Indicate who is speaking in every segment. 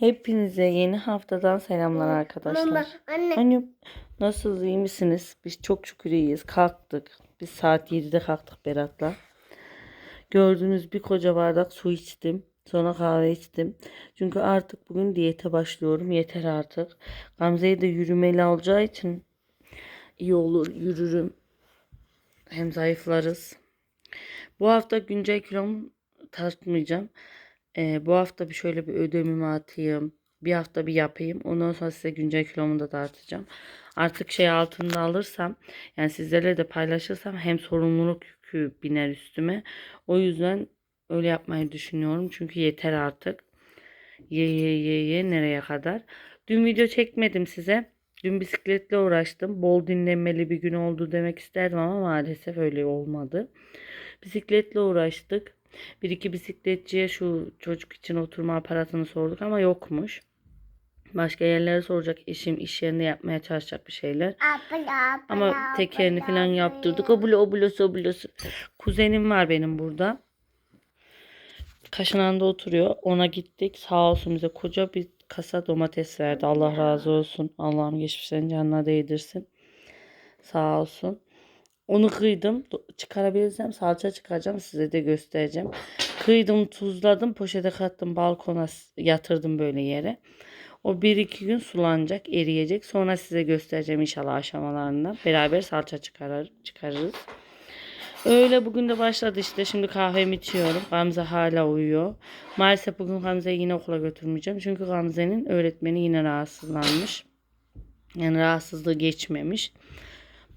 Speaker 1: Hepinize yeni haftadan selamlar arkadaşlar.
Speaker 2: Mama, anne.
Speaker 1: Anne nasılsınız iyi misiniz? Biz çok şükür iyiyiz. Kalktık. Biz saat 7'de kalktık Berat'la. Gördüğünüz bir koca bardak su içtim. Sonra kahve içtim. Çünkü artık bugün diyete başlıyorum. Yeter artık. Gamze'yi de yürümeli olacağı için iyi olur. Yürürüm. Hem zayıflarız. Bu hafta güncel kilomu tartmayacağım. Ee, bu hafta bir şöyle bir ödemimi atayım. Bir hafta bir yapayım. Ondan sonra size güncel kilomu da dağıtacağım. Artık şey altında alırsam yani sizlerle de paylaşırsam hem sorumluluk yükü biner üstüme. O yüzden öyle yapmayı düşünüyorum. Çünkü yeter artık. Ye ye ye ye nereye kadar. Dün video çekmedim size. Dün bisikletle uğraştım. Bol dinlenmeli bir gün oldu demek isterdim ama maalesef öyle olmadı. Bisikletle uğraştık. Bir iki bisikletçiye şu çocuk için oturma aparatını sorduk ama yokmuş. Başka yerlere soracak eşim iş yerinde yapmaya çalışacak bir şeyler. Ama tekerini falan yaptırdık. Oblo oblosu oblosu. Kuzenim var benim burada. Kaşınan'da oturuyor. Ona gittik. Sağ olsun bize koca bir kasa domates verdi. Allah razı olsun. Allah'ım geçmişlerin canına değdirsin. Sağ olsun. Onu kıydım. Çıkarabilirsem salça çıkaracağım. Size de göstereceğim. Kıydım, tuzladım. Poşete kattım. Balkona yatırdım böyle yere. O bir iki gün sulanacak, eriyecek. Sonra size göstereceğim inşallah aşamalarında. Beraber salça çıkarır, çıkarırız. Öyle bugün de başladı işte. Şimdi kahvemi içiyorum. Gamze hala uyuyor. Maalesef bugün Gamze'yi yine okula götürmeyeceğim. Çünkü Gamze'nin öğretmeni yine rahatsızlanmış. Yani rahatsızlığı geçmemiş.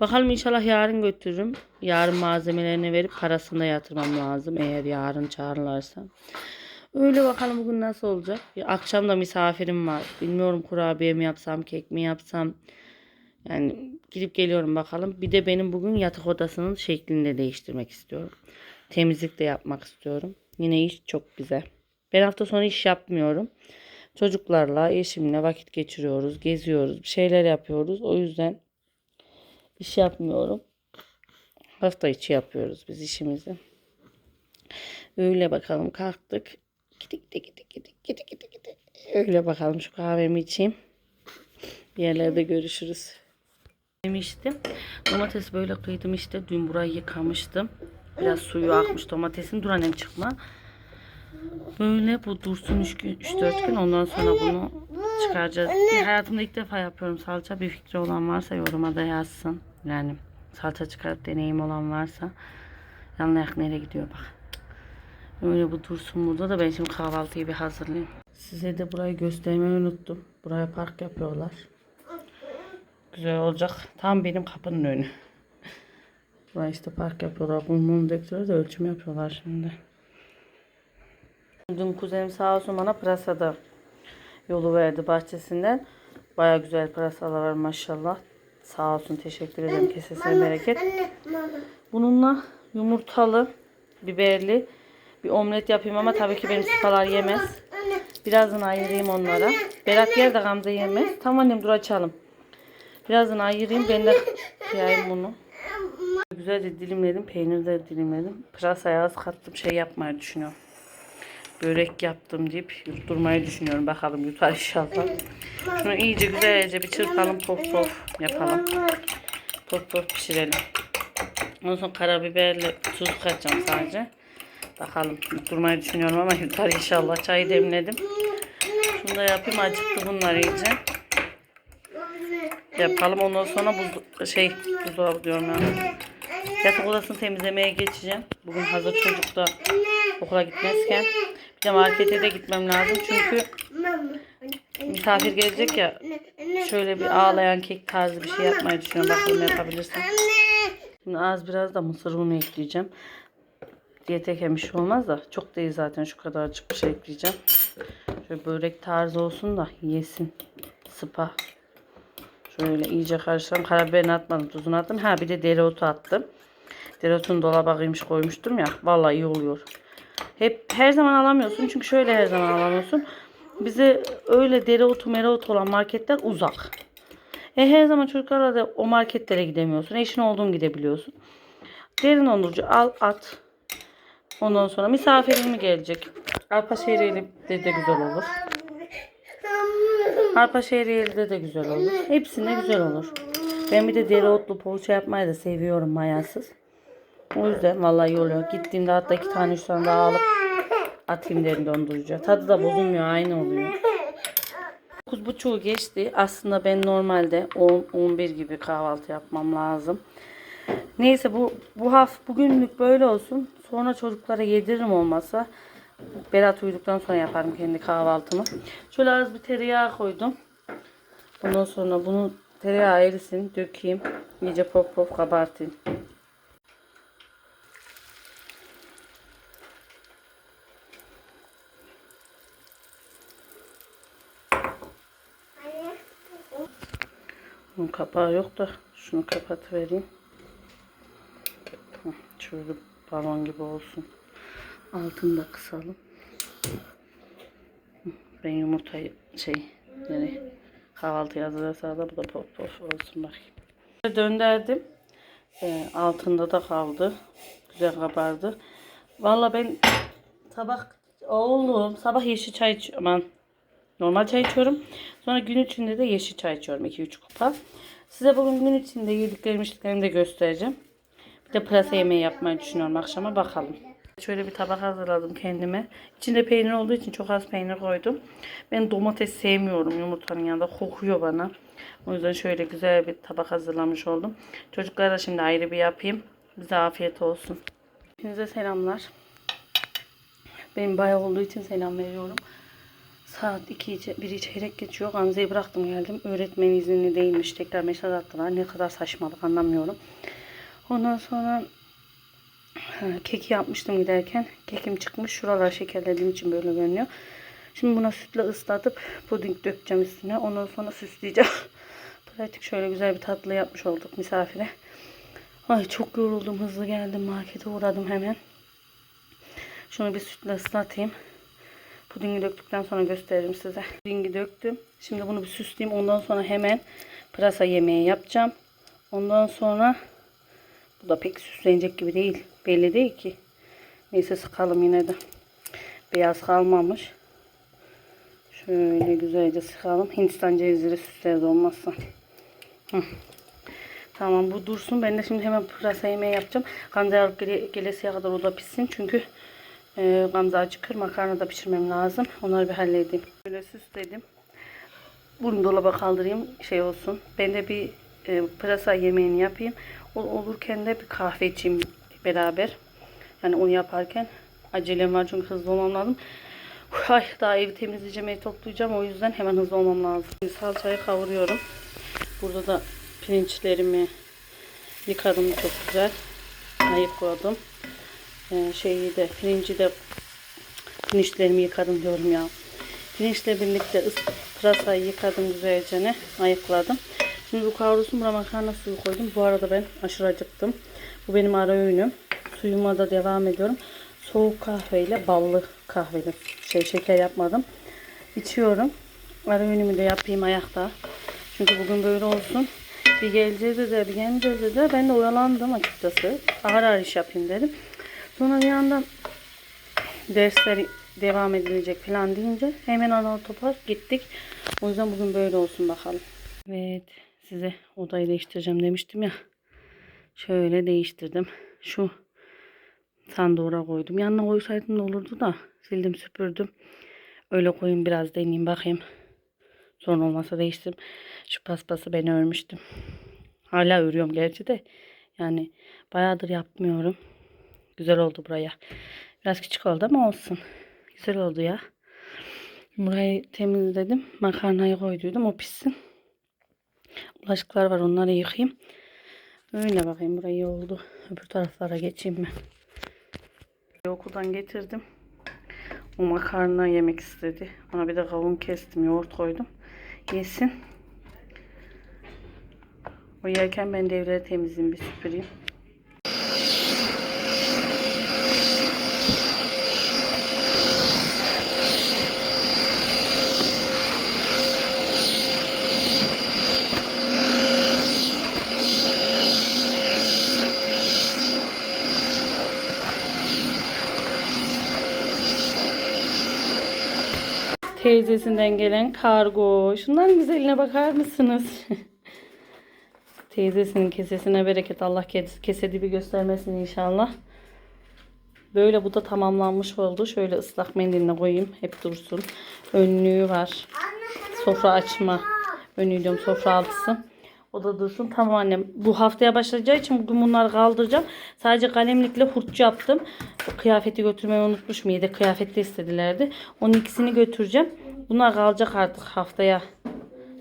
Speaker 1: Bakalım inşallah yarın götürürüm. Yarın malzemelerini verip parasını da yatırmam lazım. Eğer yarın çağırırlarsa. Öyle bakalım bugün nasıl olacak. Ya akşam da misafirim var. Bilmiyorum kurabiye mi yapsam, kek mi yapsam. Yani gidip geliyorum bakalım. Bir de benim bugün yatak odasının şeklini de değiştirmek istiyorum. Temizlik de yapmak istiyorum. Yine iş çok güzel. Ben hafta sonu iş yapmıyorum. Çocuklarla, eşimle vakit geçiriyoruz, geziyoruz, bir şeyler yapıyoruz. O yüzden iş yapmıyorum. Hafta içi yapıyoruz biz işimizi. Öyle bakalım kalktık. Gidik gidik gidik gidik gidik gidik gidik. Öyle bakalım şu kahvemi içeyim. Yerlerde görüşürüz. Demiştim. Domates böyle kıydım işte. Dün burayı yıkamıştım. Biraz suyu akmış domatesin. Dur annem çıkma. Böyle bu dursun 3-4 gün. Ondan sonra bunu çıkaracağız. Hayatımda ilk defa yapıyorum salça. Bir fikri olan varsa yoruma da yazsın. Yani salça çıkarıp deneyim olan varsa. Yanına ayak nereye gidiyor bak. Öyle bu dursun burada da ben şimdi kahvaltıyı bir hazırlayayım. Size de burayı göstermeyi unuttum. Buraya park yapıyorlar. Güzel olacak. Tam benim kapının önü. Buraya işte park yapıyorlar. Kumluğunu döktüler de ölçüm yapıyorlar şimdi. Dün kuzenim sağ olsun bana pırasada yolu verdi bahçesinden. Baya güzel pırasalar var maşallah. Sağ olsun teşekkür ederim. Kesesine bereket.
Speaker 2: Anne, mama.
Speaker 1: Bununla yumurtalı, biberli bir omlet yapayım ama tabii ki benim sıpalar yemez.
Speaker 2: Anne,
Speaker 1: Birazdan ayırayım onlara. Berat yer de Gamze yemez. Tamam annem dur açalım. Birazdan ayırayım ben de kıyayım bunu. Güzelce dilimledim. Peynir de dilimledim. Pırasaya az kattım şey yapmayı düşünüyorum. Börek yaptım deyip yutturmayı düşünüyorum. Bakalım yutar inşallah. Şunu iyice güzelce bir çırpalım pof pof yapalım. Pof pof pişirelim. Ondan sonra karabiberle tuz katacağım sadece. Bakalım yutturmayı düşünüyorum ama yutar inşallah. Çayı demledim. Şunu da yapayım acıktı bunlar iyice. Yapalım ondan sonra buz şey buzdolabı diyorum ya. Yatak odasını temizlemeye geçeceğim. Bugün hazır çocuk da okula gitmezken. Bir de markete de gitmem lazım. Çünkü misafir gelecek ya. Şöyle bir ağlayan kek tarzı bir şey yapmayı düşünüyorum. Bakalım yapabilirsem. Şimdi az biraz da mısır unu ekleyeceğim. Diyete yemiş olmaz da çok değil zaten şu kadarcık bir şey ekleyeceğim. Şöyle börek tarzı olsun da yesin. Sıpa. Şöyle iyice karıştırdım. Karabiberini atmadım. Tuzunu attım. Ha bir de dereotu attım. Dereotunu dolaba kıymış koymuştum ya. Vallahi iyi oluyor. Hep her zaman alamıyorsun. Çünkü şöyle her zaman alamıyorsun. Bize öyle dereotu mereotu olan marketler uzak. E her zaman çocuklarla da o marketlere gidemiyorsun. Eşin olduğun gidebiliyorsun. Derin onurcu al at. Ondan sonra misafirin mi gelecek? Arpa şehriyle de, de güzel olur. Arpa şehriyeli de güzel olur. Hepsinde güzel olur. Ben bir de dereotlu poğaça yapmayı da seviyorum mayasız. O yüzden vallahi iyi oluyor. Gittiğimde hatta iki tane üç tane daha alıp atayım derim dondurucuya. Tadı da bozulmuyor aynı oluyor. 9.30'u geçti. Aslında ben normalde 10-11 gibi kahvaltı yapmam lazım. Neyse bu bu hafta bugünlük böyle olsun. Sonra çocuklara yediririm olmasa. Berat uyuduktan sonra yaparım kendi kahvaltımı. Şöyle az bir tereyağı koydum. Ondan sonra bunu tereyağı erisin, dökeyim. İyice pop pop kabartayım. Kapağı yok da şunu kapatıvereyim. Hı, Şöyle balon gibi olsun. Altını da kısalım. Ben yumurtayı şey yani kahvaltı hazırlarsa da bu da pop pop olsun bakayım. Dönderdim. Ee, altında da kaldı. Güzel kabardı. Valla ben sabah oğlum sabah yeşil çay iç aman normal çay içiyorum. Sonra gün içinde de yeşil çay içiyorum 2-3 kupa. Size bugün gün içinde yediklerimi içtiklerimi de göstereceğim. Bir de pırasa yemeği yapmayı düşünüyorum akşama bakalım. Şöyle bir tabak hazırladım kendime. İçinde peynir olduğu için çok az peynir koydum. Ben domates sevmiyorum yumurtanın yanında. Kokuyor bana. O yüzden şöyle güzel bir tabak hazırlamış oldum. Çocuklara şimdi ayrı bir yapayım. Bize afiyet olsun. Hepinize selamlar. Benim bayağı olduğu için selam veriyorum. Saat 2 1 çeyrek geçiyor. Gamze'yi bıraktım geldim. Öğretmen izinli değilmiş. Tekrar mesaj attılar. Ne kadar saçmalık anlamıyorum. Ondan sonra keki yapmıştım giderken. Kekim çıkmış. Şuralar şekerlediğim için böyle görünüyor. Şimdi buna sütle ıslatıp puding dökeceğim üstüne. Ondan sonra süsleyeceğim. Pratik şöyle güzel bir tatlı yapmış olduk misafire. Ay çok yoruldum. Hızlı geldim. Markete uğradım hemen. Şunu bir sütle ıslatayım. Pudingi döktükten sonra gösteririm size. Pudingi döktüm. Şimdi bunu bir süsleyeyim. Ondan sonra hemen pırasa yemeği yapacağım. Ondan sonra bu da pek süslenecek gibi değil. Belli değil ki. Neyse sıkalım yine de. Beyaz kalmamış. Şöyle güzelce sıkalım. Hindistan cevizleri süsleriz olmazsa. Hı. Tamam bu dursun. Ben de şimdi hemen pırasa yemeği yapacağım. Gamze alıp gele, gelesiye kadar o da pişsin. Çünkü e, Gamze acıkır. Makarna da pişirmem lazım. Onları bir halledeyim. Böyle süsledim. Bunu dolaba kaldırayım. Şey olsun. Ben de bir e, pırasa yemeğini yapayım. O, olurken de bir kahve içeyim beraber. Yani onu yaparken acelem var çünkü hızlı olmam lazım. Ay daha evi temizleyeceğim, evi toplayacağım. O yüzden hemen hızlı olmam lazım. Salçayı kavuruyorum. Burada da pirinçlerimi yıkadım çok güzel. Ayıkladım. Ee, şeyi de pirinci de pirinçlerimi yıkadım diyorum ya. Pirinçle birlikte pırasayı yıkadım güzelce ne ayıkladım. Şimdi bu kavrulsun buna makarna suyu koydum. Bu arada ben aşırı acıktım. Bu benim ara öğünüm. Suyuma da devam ediyorum. Soğuk kahveyle ballı kahveli şey şeker yapmadım. İçiyorum. Ara öğünümü de yapayım ayakta. Çünkü bugün böyle olsun. Bir geleceğiz de bir gelmeyeceğiz de ben de oyalandım açıkçası. Ağır ağır iş yapayım dedim. Sonra bir yandan dersler devam edilecek falan deyince hemen ana topar gittik. O yüzden bugün böyle olsun bakalım. Evet size odayı değiştireceğim demiştim ya. Şöyle değiştirdim. Şu sandığa koydum. Yanına koysaydım da olurdu da sildim süpürdüm. Öyle koyayım biraz deneyeyim bakayım. Sonra olmasa değiştirdim. Şu paspası ben örmüştüm. Hala örüyorum gerçi de. Yani bayağıdır yapmıyorum. Güzel oldu buraya. Biraz küçük oldu ama olsun. Güzel oldu ya. Burayı temizledim. Makarnayı koyduydum. O pişsin. Bulaşıklar var. Onları yıkayayım. Öyle bakayım. Burayı oldu. Öbür taraflara geçeyim ben. Okuldan getirdim. O makarna yemek istedi. Ona bir de kavun kestim. Yoğurt koydum. Yesin. O yerken ben de evleri temizleyeyim. Bir süpüreyim. Teyzesinden gelen kargo. Şunların güzeline bakar mısınız? Teyzesinin kesesine bereket. Allah kes- kese dibi göstermesin inşallah. Böyle bu da tamamlanmış oldu. Şöyle ıslak mendiline koyayım. Hep dursun. Önlüğü var. Sofra açma. Önlüğü diyorum sofra altısı. O da dursun. Tamam annem. Bu haftaya başlayacağı için bugün bunları kaldıracağım. Sadece kalemlikle hurtçu yaptım. O kıyafeti götürmeyi unutmuşum. Yedek kıyafette istedilerdi. Onun ikisini götüreceğim. Bunlar kalacak artık haftaya.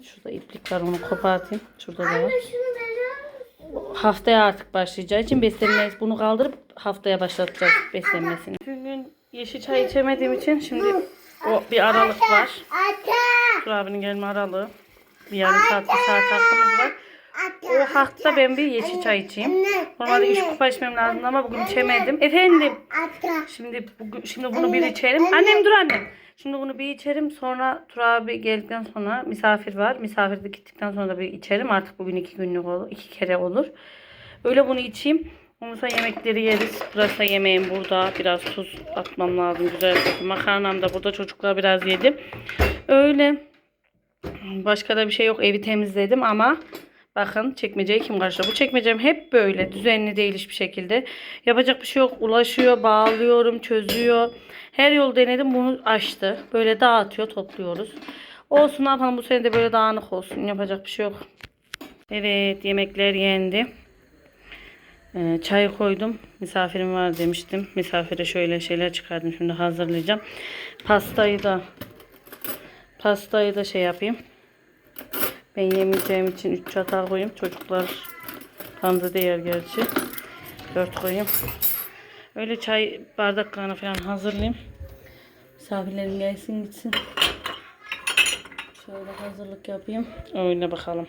Speaker 1: Şurada iplik var onu kopartayım. Şurada da var.
Speaker 2: Şunu
Speaker 1: Haftaya artık başlayacağı için beslenmeyiz. Bunu kaldırıp haftaya başlatacağız beslenmesini. Bugün yeşil çay içemediğim için şimdi o bir aralık var.
Speaker 2: Ata.
Speaker 1: Dur abinin gelme aralığı. Bir yarım saat, bir saat hakkımız var. O hakta ben bir yeşil çay içeyim. Normalde üç kupa içmem lazım ama bugün içemedim. Efendim. Şimdi bugün, şimdi bunu bir içerim. Annem dur annem. Şimdi bunu bir içerim. Sonra Tur abi geldikten sonra misafir var. Misafir de gittikten sonra da bir içerim. Artık bugün iki günlük olur. iki kere olur. Öyle bunu içeyim. Ondan sonra yemekleri yeriz. Burası yemeğim burada. Biraz tuz atmam lazım. Güzel bir makarnam da burada. Çocuklar biraz yedi. Öyle. Başka da bir şey yok. Evi temizledim ama bakın çekmeceyi kim karşıladı? Bu çekmecem hep böyle. Düzenli değil hiçbir şekilde. Yapacak bir şey yok. Ulaşıyor, bağlıyorum, çözüyor. Her yol denedim bunu açtı. Böyle dağıtıyor, topluyoruz. Olsun ne yapalım bu sene de böyle dağınık olsun. Yapacak bir şey yok. Evet yemekler yendi. Ee, çay koydum. Misafirim var demiştim. Misafire şöyle şeyler çıkardım. Şimdi hazırlayacağım. Pastayı da pastayı da şey yapayım. Ben yemeyeceğim için 3 çatal koyayım. Çocuklar Hamza değer gerçi. 4 koyayım. Öyle çay bardaklarını falan hazırlayayım. Misafirlerim gelsin gitsin. Şöyle hazırlık yapayım. Öyle bakalım.